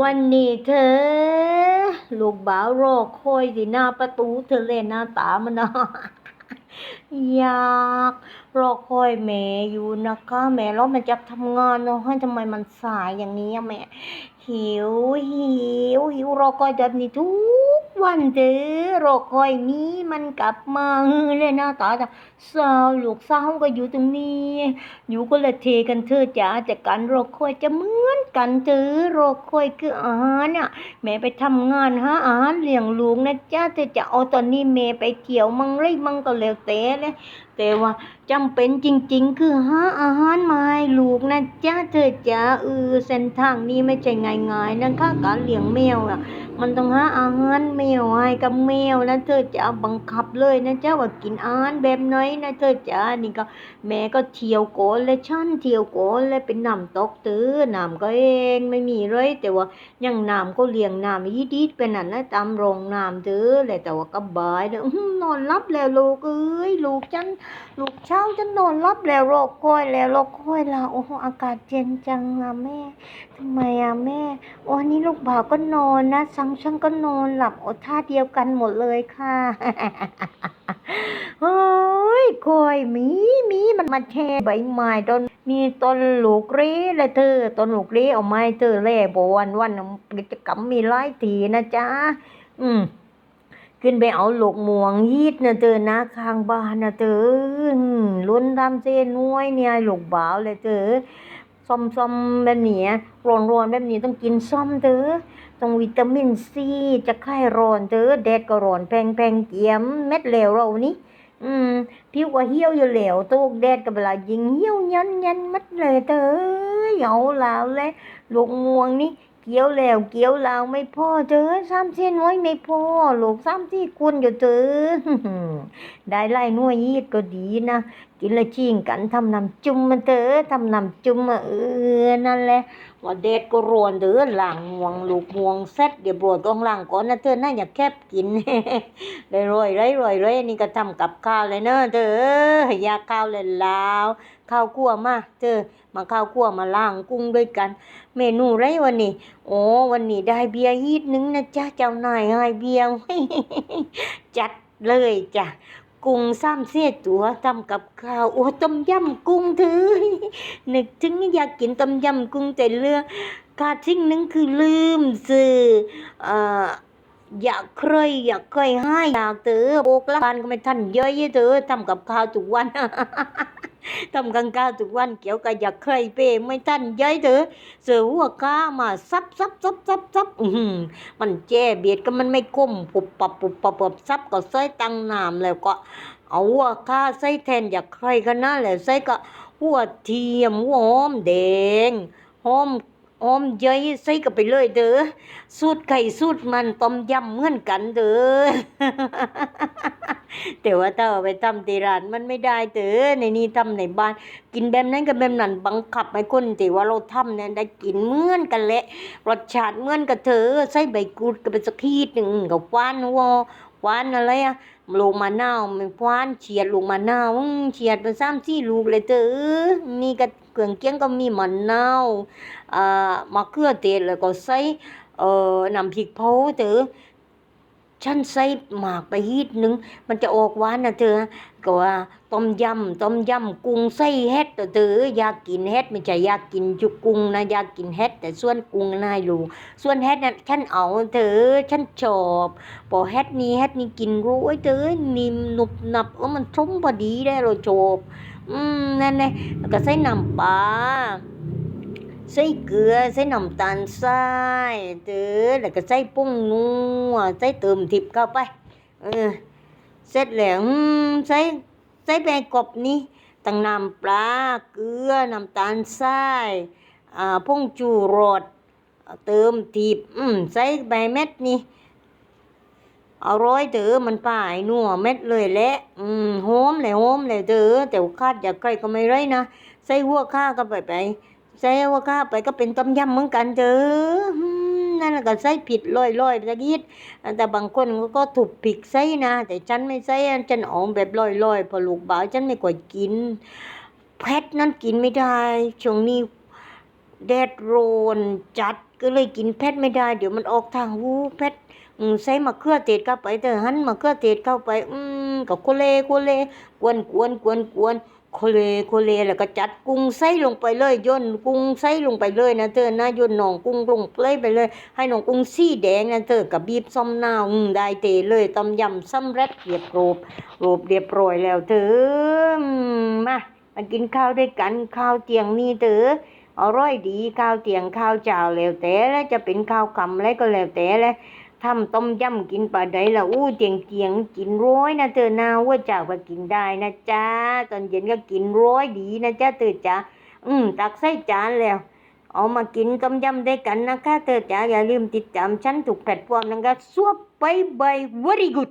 วันนี้เธอ ลูกบ่าวรอคอยที่หน้าประตูเธอเล่นหน้าตามันนะอยากรอคอยแม่อยู่นะคะ แม่แล้วมันจะทำงานเนาะทำไมมันสายอย่างนี้แม่ หิวหิวหิวรอคอยแบบนี้ทุกวันเด้อรอคอยนี้มันกลับมาเลยน้าตาจะสาวลูกสาวก็อยู่ตรงนี้ อยู่ก็เลยเทกันเธอะจ๋าแต่การรอคอยจะเหมือนกันเธอรอคอยคืออาหารน่ะแม่ไปทำงานหาอาหารเลี้ยงลูกนะจ๊ะเธอจะเอาตอนนี้แม่ไปเที่ยวมังไรมังก็แล้วแต่เลยแต่ว่าจำเป็นจริง ๆ คือหาอาหารมาให้ลูกนะจ๊ะเธอจ๋าเออเส้นทางนี้ไม่ใช่ไงายๆนะคะการเลี้ยงแมวอะ มันต้องหาอาหารแมวให้กับแมวนะเธอจะบังคับเลยนะจ๊ะว่ากินอาหารแบบไหนนะเธอจ๋านี่ก็แม่ก็เที่ยวโกนและฉันเที่ยวโกนและเป็นน้ำตกตื้อน้ำก็เองไม่มีเลย แต่ว่ายังน้ำก็เลี้ยงน้ำยีดีดเป็นนั่นนะตามโรงน้ำตื้อเลยแต่ว่าก็บายเด้ออื้อหือนอนรับแล้วลูกเอ้ยลูกฉันลูกเช้าฉันนอนรับแล้วโรคคอยแล้วโรคคอยล้วโอ้โหอากาศเย็นจังอะแม่ทำไมอะแม่โอ้นี่ลูกบ่าวก็นอนนะสังฉันก็นอนหลับโอท่าเดียวกันหมดเลยค่ะเฮ้ยคอยมีมีมันมาแช่ใบไม้ต้นนี่ต้นลูกเรีเลยเธอต้นลูกเรีเอาไม้เธอแล่บวันวันกิจกรรมมีหลายทีนะจ๊ะอืมขึ้นไปเอาหลกม่วงยีดนะเธอนะข้างบ้านนะเธอลุ้นทำเส้นน้วยเนี่ยลูกบ่าวเลยเธอ ส้มๆแบบนี้ร้อนๆแบบนี้ต้องกินส้มเธอต้องวิตามินซีจะไข้ร้อนเด้อแดดก็ร้อนแพงแพงเกียมเม็ดเหลวเรานี่อืมผิวก็เหี่ยวอยู่แล้วตกแดดก็เวลายิงเหี่ยวยันยันมัดเลยเด้อเอาแล้วเละลูกงวงนี่ เกี่ยวแล้วเกี่ยวแล้วไม่พอเด้อสามเส้นไว้ไม่พอหลกสามที่คุณอยู่เด้อได้ไล่น่วยยีดก็ดีนะกินและชิงกันทำน้ำจุ่มมันเถอะทำน้ำจุ่มเออนั่นแหละว่าเด็ดก็รวนเด้อหลังม่วงลูกม่วงเซ็ตเดี๋ยวบวชกองหลังก่อนนะเธอน่าอย่าแคบกินเลยรวยเลยรวยเลยนี่ก็ทำกับข้าวเลยเนอะเธออยากข้าวเลยลาว ข้าวคั่วมาเธอมาข้าวคั่วมาล้างกุ้งด้วยกัน เมนูไรวันนี้โอ้วันนี้ได้เบียร์ยีดนึงนะจ๊ะเจ้านายให้เบียร์จัดเลยจ้ะกุ้งซ้ำเสียตัวทำกับข้าวโอ้ต้มยำกุ้งเธอนึกถึงอยากกินต้มยำกุ้งแต่เรื่องขาดสิ่งหนึ่งคือลืมซื้อเอ่ออยากเคยอยากเคยให้อยากเตอโบกละบานก็ไม่ทันเยอะเยอะเธอทำกับข้าวทุกวัน ทำกันก้าวทุกวันเกี่ยวกับอยากใครเปไม่ทันย้ายเธอเสือหัวก้ามาซับซับซับซับซับมันแจ้เบียดก็มันไม่ก้มปุบปับปุบปับปุบซับก็ใส่ตังน้ำแล้วก็ เอาหัวก้าใส่แทนอยากใครกันนะแล้วใส่ก็หัวเทียมหัวหอมแดงหอม อมเยยใส่ก็ไปเลยเด้อ สูตรไข่สูตรมันต้มยำเหมือนกันเด้อ แต่ว่าถ้าเอาไปทำที่ร้านมันไม่ได้เด้อ ในนี้ทำในบ้าน กินแบบนั้นกับแบบนั้นบังคับให้คนที่ว่าเราทำเนี่ยได้กินเหมือนกันแหละ รสชาติเหมือนกับเธอ ใส่ใบกรูดก็ไปสักขีดหนึ่งกับหวานวอ หวานอะไรอะลูกมะนาวมันคว้านเฉียดลงมะนาวอื้อเฉียดไปสามสี่ลูกเลยเตอนี่ก็เครื่องเคียงก็มีมันาอ่ามะเขือเทศแล้วก็ใส่เอ่อน้ำพริกเผาเตอ ฉันใส่หมากไปฮีดหนึง มันจะออกหวานนะเธอก็ว่าต้มยำต้มยำกุ้งใส่เฮ็ดเด้อเธออยากกินเฮ็ดไม่ใช่อยากกินจุกุ้งนะอยากกินเฮ็ดแต่ส่วนกุ้งนายลูกส่วนเฮ็ดน่ะฉันเอาเธอฉันชอบพอเฮ็ดนี้เฮ็ดนี้กินรู้ไอ้เด้อนิ่มหนุบหนับเออมันชุ่มพอดีได้เราโจบอืมนั่นแหละแล้วก็ใส่น้ำปลา ใส่เกลือใส่น้ำตาลทรายเด้อแล้วก็ใส่ปุ้งนัวใส่เติมทิพย์เข้าไป เออ เสร็จแล้วใส่ใส่ไปกบนี้ตั้งน้ำปลาเกลือน้ำตาลทรายอ่าผงจูรสเติมทิพย์อืมใส่ใบเม็ดนี่อร่อยเถอมันป่ายนัวเม็ดเลยแหละ อืมหอมเลยหอมเลยเถอแต่ว่าคาดอยากใครก็ไม่ไรนะ ใส่หัวข้าก็ไปไป ใส่หัวข้าไปก็เป็นต้มยำเหมือนกันเถอนั่นแหละก็ใส่ผิดลอยๆไปสักนิดแต่บางคนก็ถูกผิดใส่นะ แต่ฉันไม่ใส่ฉันออกแบบลอยๆเพอลูกบ่าวฉันไม่ค่อยกินแพทนั้นกินไม่ได้ช่วงนี้แดดโรนจัดก็เลยกินเผ็ดไม่ได้ เดี๋ยวมันออกทางหูเผ็ดอืมใส่มะเขือเทศเข้าไปเถอะหันมะเขือเทศเข้าไป อืมกับโคเลโคเลกวนกวนกวนกวน โคเลโคเลแล้วก็จัดกุ้งใส่ลงไปเลยย่นกุ้งใส่ลงไปเลยนะเธอนะย่นหนองกุ้งลงไปไปเลย ให้หนองกุ้งสีแดงนะเธอกับบีบซ้ำหน้าอืมได้เตเลยต้มยำซ้ำเร็จเรียบโรบโรบเรียบร้อยแล้วเธอมามากินข้าวด้วยกันข้าวเตียงนี่เธออร่อยดีข้าวเตียงข้าวเจ้าแล้วแต่แล้วจะเป็นข้าวคำอะไรก็แล้วแต่แล้ว ทำต้มยำกินปลาใดละอู้เจียงเจียงกินร้อยนะเธอนาว่าเจ้าก็กินได้นะจ๊ะตอนเย็นก็กินร้อยดีนะจ๊ะเธอจ๋าอืมตักใส่จานแล้ว เอามากินต้มยำด้วยกันนะคะเธอจ๋าอย่าลืมติดตามฉันถูกแพลตฟอร์มนะคะสวบไปบาย very good